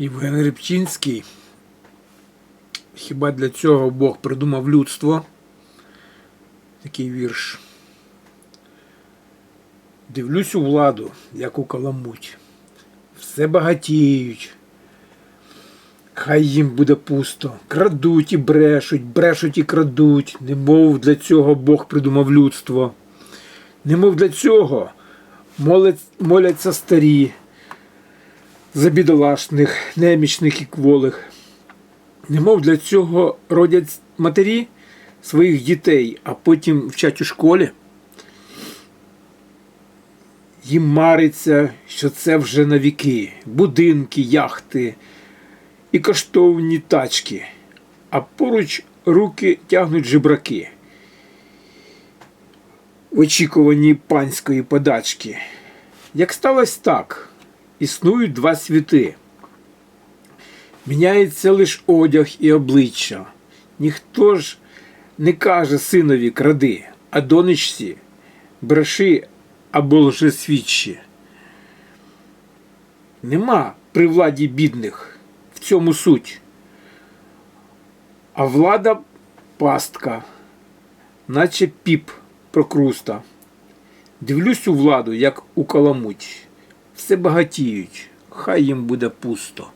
Євген Рибчинський. Хіба для цього Бог придумав людство? Такий вірш. Дивлюсь у владу, як у каламуть. Все багатіють. Хай їм буде пусто. Крадуть і брешуть, брешуть і крадуть. Немов для цього Бог придумав людство. Немов для цього молять, моляться старі, за бідолашних, немічних і кволих. Немов для цього родять матері своїх дітей, а потім вчать у школі. Їм мариться, що це вже на віки, будинки, яхти і коштовні тачки, а поруч руки тягнуть жебраки. В очікуванні панської подачки. Як сталося так, існують два світи. Міняється лише одяг і обличчя. Ніхто ж не каже синові кради, а донечці бреши або лжесвідчі. Нема при владі бідних в цьому суть. А влада пастка, наче піп прокруста. Дивлюсь у владу, як у каламуть. Все багатіють, хай їм буде пусто.